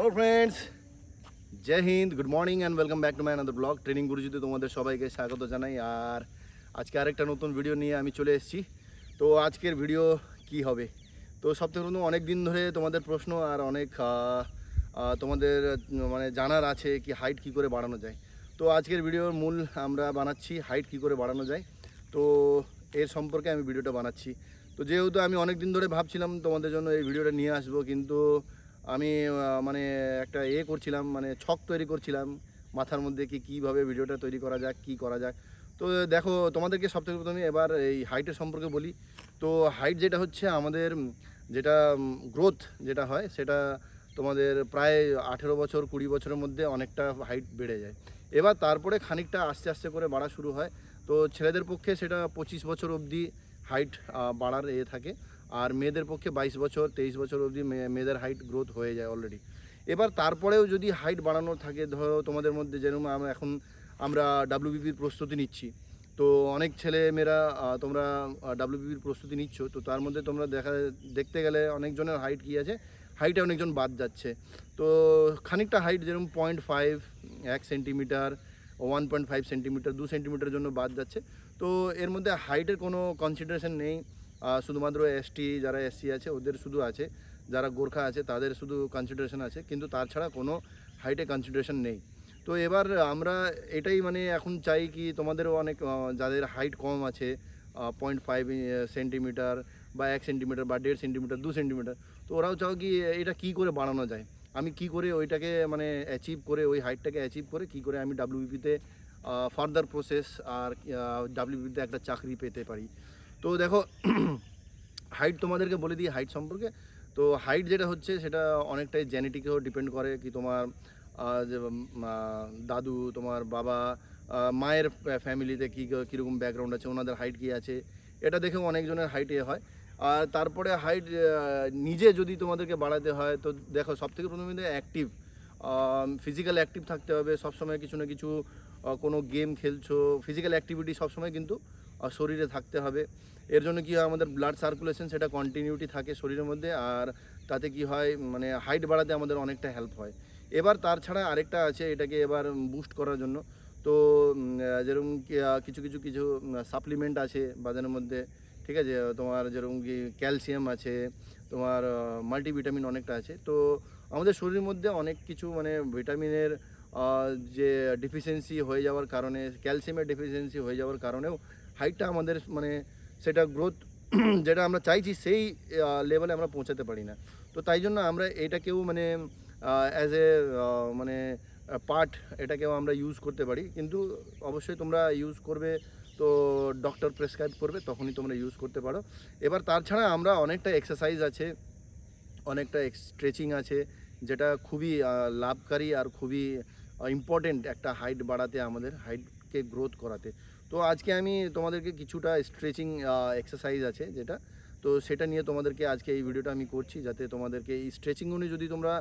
Hello friends Jai Hind good morning and welcome back to my another blog training গুরুজিতে তোমাদের সবাইকে স্বাগত জানাই। আর আজকে আরেকটা নতুন ভিডিও নিয়ে আমি চলে এসেছি। তো আজকের ভিডিও কি হবে? তো সবথেকে প্রথম অনেক দিন ধরে তোমাদের প্রশ্ন আর অনেক তোমাদের মানে জানার আছে কি হাইট কি করে বাড়ানো যায়। তো আজকের ভিডিওর মূল আমরা বানাচ্ছি হাইট কি করে বাড়ানো যায়। তো এর সম্পর্কে আমি ভিডিওটা বানাচ্ছি। তো যেহেতু আমি অনেক দিন ধরে ভাবছিলাম তোমাদের জন্য এই ভিডিওটা নিয়ে আসব, কিন্তু আমি মানে একটা এ করছিলাম মানে ছক তৈরি করছিলাম, মাথার মধ্যে কি কীভাবে ভিডিওটা তৈরি করা যাক, কি করা যাক। তো দেখো, তোমাদেরকে সবথেকে প্রথমে এবার এই হাইটের সম্পর্কে বলি। তো হাইট যেটা হচ্ছে আমাদের, যেটা গ্রোথ যেটা হয়, সেটা তোমাদের প্রায় আঠেরো বছর, কুড়ি বছরের মধ্যে অনেকটা হাইট বেড়ে যায়। এবার তারপরে খানিকটা আস্তে আস্তে করে বাড়া শুরু হয়। তো ছেলেদের পক্ষে সেটা পঁচিশ বছর অবধি হাইট বাড়ার এ থাকে। আর মেয়েদের পক্ষে বাইশ বছর, তেইশ বছর অবধি মেয়ে- মেয়েদের হাইট গ্রোথ হয়ে যায় অলরেডি এবার তারপরেও যদি হাইট বাড়ানোর থাকে, ধরো তোমাদের মধ্যে যেরকম আমরা এখন আমরা ডাব্লিউবিপির প্রস্তুতি নিচ্ছি। তো অনেক ছেলে মেয়েরা তোমরা ডাব্লিউবিপির প্রস্তুতি নিচ্ছ। তো তার মধ্যে তোমরা দেখা, দেখতে গেলে অনেকজনের হাইট কী আছে? হাইটে অনেকজন বাদ যাচ্ছে। তো খানিকটা হাইট যেরকম পয়েন্ট ফাইভ এক centimetre one point five centimetre দু সেন্টিমিটারের জন্য বাদ যাচ্ছে। তো এর মধ্যে হাইটের কোনো কনসিডারেশন নেই। শুধুমাত্র এসটি যারা এসসি আছে, ওদের শুধু আছে। যারা গোর্খা আছে, তাদের শুধু কনসিডারেশন আছে। কিন্তু তাছাড়া কোনো হাইটে কনসিডারেশন নেই। তো এবার আমরা এটাই মানে এখন চাই কি তোমাদেরও অনেক যাদের হাইট কম আছে পয়েন্ট ফাইভ সেন্টিমিটার বা এক সেন্টিমিটার বা দেড় সেন্টিমিটার দু সেন্টিমিটার তো ওরাও চাও কি এটা কি করে বাড়ানো যায়? আমি কি করে ওইটাকে মানে অ্যাচিভ করে, ওই হাইটটাকে অ্যাচিভ করে, কি করে আমি ডাব্লিউবিপিতে ফার্দার প্রসেস আর ডাব্লিউবিপিতে একটা চাকরি পেতে পারি? তো দেখো হাইট তোমাদেরকে বলে দিই হাইট সম্পর্কে। তো হাইট যেটা হচ্ছে, সেটা অনেকটাই জেনেটিকেও ডিপেন্ড করে কি তোমার দাদু, তোমার বাবা মায়ের ফ্যামিলিতে কী, কীরকম ব্যাকগ্রাউন্ড আছে, ওনাদের হাইট কী আছে, এটা দেখেও অনেকজনের হাইট এ হয়। আর তারপরে হাইট নিজে যদি তোমাদেরকে বাড়াতে হয়, তো দেখো সব থেকে প্রথমে অ্যাক্টিভ ফিজিক্যাল অ্যাক্টিভ থাকতে হবে, সবসময় কিছু না কিছু কোনো গেম খেলছো ফিজিক্যাল অ্যাক্টিভিটি সবসময় কিন্তু শরীরে থাকতে হবে। এর জন্য কি হয়, আমাদের ব্লাড সার্কুলেশন সেটা কন্টিনিউটি থাকে শরীরের মধ্যে আর তাতে কি হয় মানে হাইট বাড়াতে আমাদের অনেকটা হেল্প হয়। এবার তার ছাড়া আরেকটা আছে, এটাকে এবার বুস্ট করার জন্য। তো যেরকম কিছু কিছু কিছু সাপ্লিমেন্ট আছে বাজারের মধ্যে, ঠিক আছে? তোমার যেরকম কি ক্যালসিয়াম আছে, তোমার মাল্টিভিটামিন অনেকটা আছে। তো, আমাদের শরীরের মধ্যে অনেক কিছু মানে ভিটামিনের যে ডিফিসিয়েন্সি হয়ে যাওয়ার কারণে ক্যালসিয়ামের ডিফিসিয়েন্সি হয়ে যাওয়ার কারণেও হাইটটা আমাদের মানে সেটা গ্রোথ যেটা আমরা চাইছি সেই লেভেলে আমরা পৌঁছাতে পারি না। তো তাই জন্য আমরা এটাকেও মানে অ্যাজ এ মানে পার্ট এটাকেও আমরা ইউজ করতে পারি। কিন্তু অবশ্যই তোমরা ইউজ করবে তো ডক্টর প্রেসক্রাইব করবে, তখনই তোমরা ইউজ করতে পারো। এবার তার ছাড়া আমরা অনেকটা এক্সারসাইজ আছে, অনেকটা স্ট্রেচিং আছে, যেটা খুবই লাভকারী আর খুবই ইম্পর্টেন্ট একটা হাইট বাড়াতে, আমাদের হাইটকে গ্রোথ করাতে। তো আজকে আমি তোমাদেরকে কিছুটা স্ট্রেচিং এক্সারসাইজ আছে যেটা। তো সেটা নিয়ে তোমাদেরকে আজকে এই ভিডিওটা আমি করছি যাতে তোমাদেরকে এই স্ট্রেচিংগুলি যদি তোমরা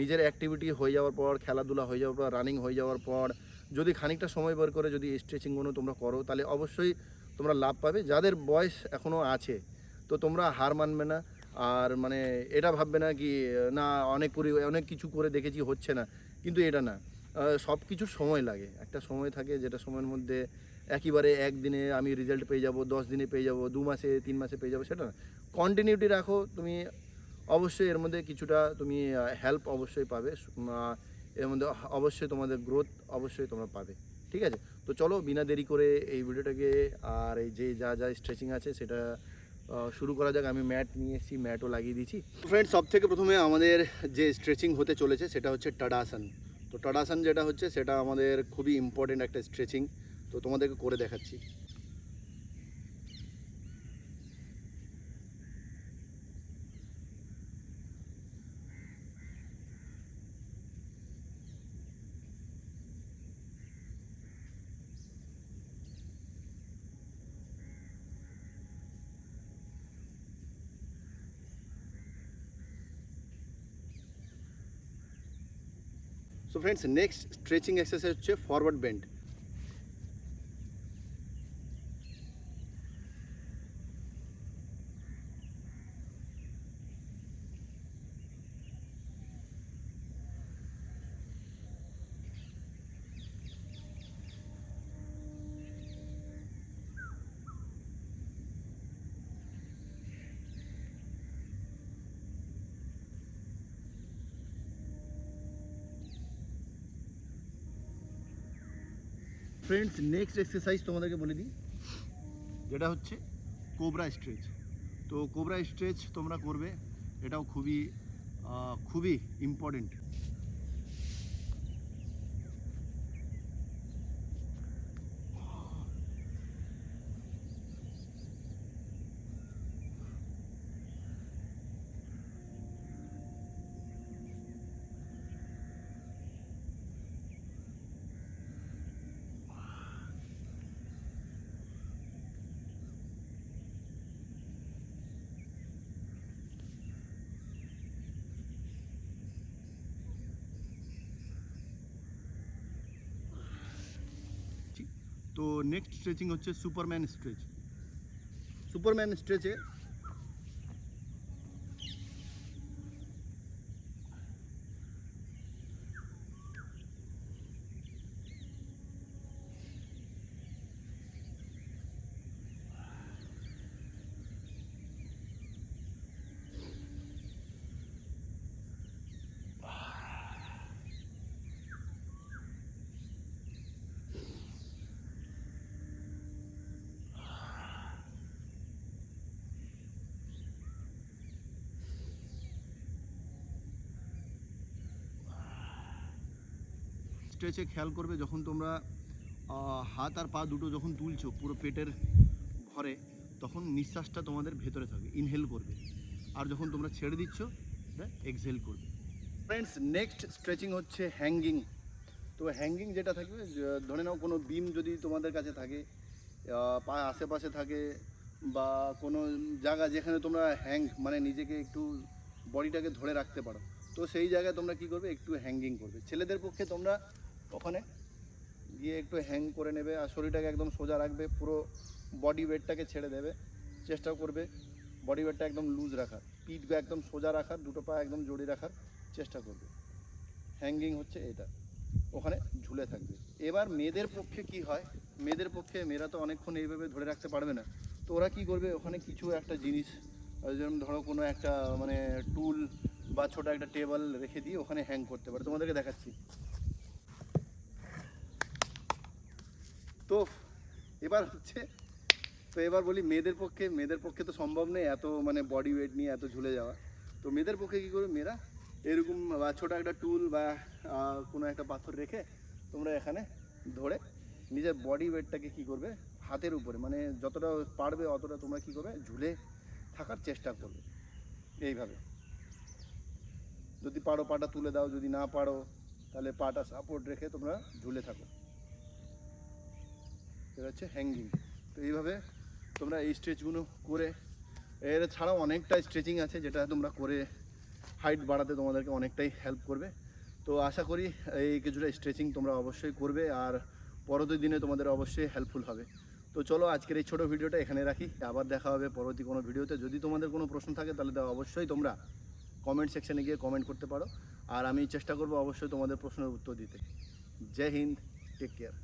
নিজের অ্যাক্টিভিটি হয়ে যাওয়ার পর, খেলাধুলা হয়ে যাওয়ার পর রানিং হয়ে যাওয়ার পর, যদি খানিকটা সময় বের করে যদি এই স্ট্রেচিংগুলো তোমরা করো, তাহলে অবশ্যই তোমরা লাভ পাবে। যাদের বয়স এখনও আছে, তো তোমরা হার মানবে না। আর মানে এটা ভাববে না কি, না, অনেক করে, অনেক কিছু করে দেখেছি, হচ্ছে না। কিন্তু এটা না। সব কিছুর সময় লাগে। একটা সময় থাকে যেটা সময়ের মধ্যে একেবারে একদিনে আমি রেজাল্ট পেয়ে যাব, দশ দিনে পেয়ে যাব, দু মাসে, তিন মাসে পেয়ে যাব, সেটা না। কন্টিনিউটি রাখো, তুমি অবশ্যই এর মধ্যে কিছুটা তুমি হেল্প অবশ্যই পাবে এর মধ্যে অবশ্যই তোমাদের গ্রোথ অবশ্যই তোমরা পাবে। ঠিক আছে? তো চলো বিনা দেরি করে এই ভিডিওটাকে আর এই যে যা যা স্ট্রেচিং আছে সেটা শুরু করা যাক। আমি ম্যাট নিয়ে এসেছি ম্যাটও লাগিয়ে দিয়েছি। ফ্রেন্ড সব থেকে প্রথমে আমাদের যে স্ট্রেচিং হতে চলেছে সেটা হচ্ছে টাডাসন তো টাডাসান যেটা হচ্ছে সেটা আমাদের খুবই ইম্পর্টেন্ট একটা স্ট্রেচিং তো তোমাদেরকে করে দেখাচ্ছি। So friends next stretching exercise হচ্ছে forward bend friends next exercise তোমাদেরকে বলে দিই। যেটা হচ্ছে কোবরা স্ট্রেচ তো কোবরা স্ট্রেচ তোমরা করবে, এটাও খুবই খুবই ইম্পর্টেন্ট তো নেক্সট স্ট্রেচিং হচ্ছে সুপারম্যান স্ট্রেচ সুপারম্যান স্ট্রেচে স্ট্রেচে খেয়াল করবে যখন তোমরা হাত আর পা দুটো যখন তুলছো পুরো পেটের ভরে তখন নিঃশ্বাসটা তোমাদের ভেতরে থাকবে ইনহেল করবে। আর যখন তোমরা ছেড়ে দিচ্ছ এক্সহেল করবে। ফ্রেন্ডস নেক্সট স্ট্রেচিং হচ্ছে হ্যাঙ্গিং তো হ্যাঙ্গিং যেটা থাকবে ধরে নাও কোনো বিম যদি তোমাদের কাছে থাকে পা আশেপাশে থাকে বা কোনো জায়গা যেখানে তোমরা হ্যাং মানে নিজেকে একটু বডিটাকে ধরে রাখতে পারো, তো সেই জায়গায় তোমরা কি করবে? একটু হ্যাঙ্গিং করবে। ছেলেদের পক্ষে তোমরা ওখানে। গিয়ে একটু হ্যাং করে নেবে আর শরীরটাকে একদম সোজা রাখবে, পুরো বডি ওয়েটটাকে ছেড়ে দেবে। চেষ্টা করবে বডি ওয়েটটা একদম লুজ রাখার পিঠকে একদম সোজা রাখার, দুটো পা একদম জড়িয়ে রাখার চেষ্টা করবে। হ্যাঙ্গিং হচ্ছে এটা। ওখানে ঝুলে থাকবে। এবার মেয়েদের পক্ষে কি হয়? মেয়েদের পক্ষে মেয়েরা তো অনেকক্ষণ এইভাবে ধরে রাখতে পারবে না। তো ওরা কী করবে? ওখানে কিছু একটা জিনিস যেরকম ধরো কোনো একটা মানে টুল বা ছোটো একটা টেবিল রেখে দিয়ে ওখানে হ্যাং করতে পারে। তোমাদেরকে দেখাচ্ছি। তো এবার হচ্ছে, তো এবার বলি মেয়েদের পক্ষে মেয়েদের পক্ষে তো সম্ভব নেই এত মানে বডি ওয়েট নিয়ে এত ঝুলে যাওয়া। তো মেয়েদের পক্ষে কী করবে? মেয়েরা এরকম বা ছোটো একটা টুল বা কোনো একটা পাথর রেখে তোমরা এখানে ধরে নিজের বডি ওয়েটটাকে কী করবে? হাতের উপরে মানে যতটা পারবে অতটা তোমরা কী করবে? ঝুলে থাকার চেষ্টা করবে। এইভাবে। যদি পারো পাটা তুলে দাও, যদি না পারো, তাহলে পাটা সাপোর্ট রেখে তোমরা ঝুলে থাকো। এটা হচ্ছে হ্যাঙ্গিং তো এইভাবে তোমরা এই স্ট্রেচগুলো করে, এর ছাড়াও অনেকটা স্ট্রেচিং আছে যেটা তোমরা করে হাইট বাড়াতে তোমাদেরকে অনেকটাই হেল্প করবে। তো আশা করি এই কিছুটা স্ট্রেচিং তোমরা অবশ্যই করবে আর পরবর্তী দিনে তোমাদের অবশ্যই হেল্পফুল হবে। তো চলো আজকের এই ছোটো ভিডিওটা এখানে রাখি। আবার দেখা হবে পরবর্তী কোনো ভিডিওতে। যদি তোমাদের কোনো প্রশ্ন থাকে তাহলে অবশ্যই তোমরা কমেন্ট সেকশনে গিয়ে কমেন্ট করতে পারো। আর আমি চেষ্টা করব অবশ্যই তোমাদের প্রশ্নের উত্তর দিতে। জয় হিন্দ টেক কেয়ার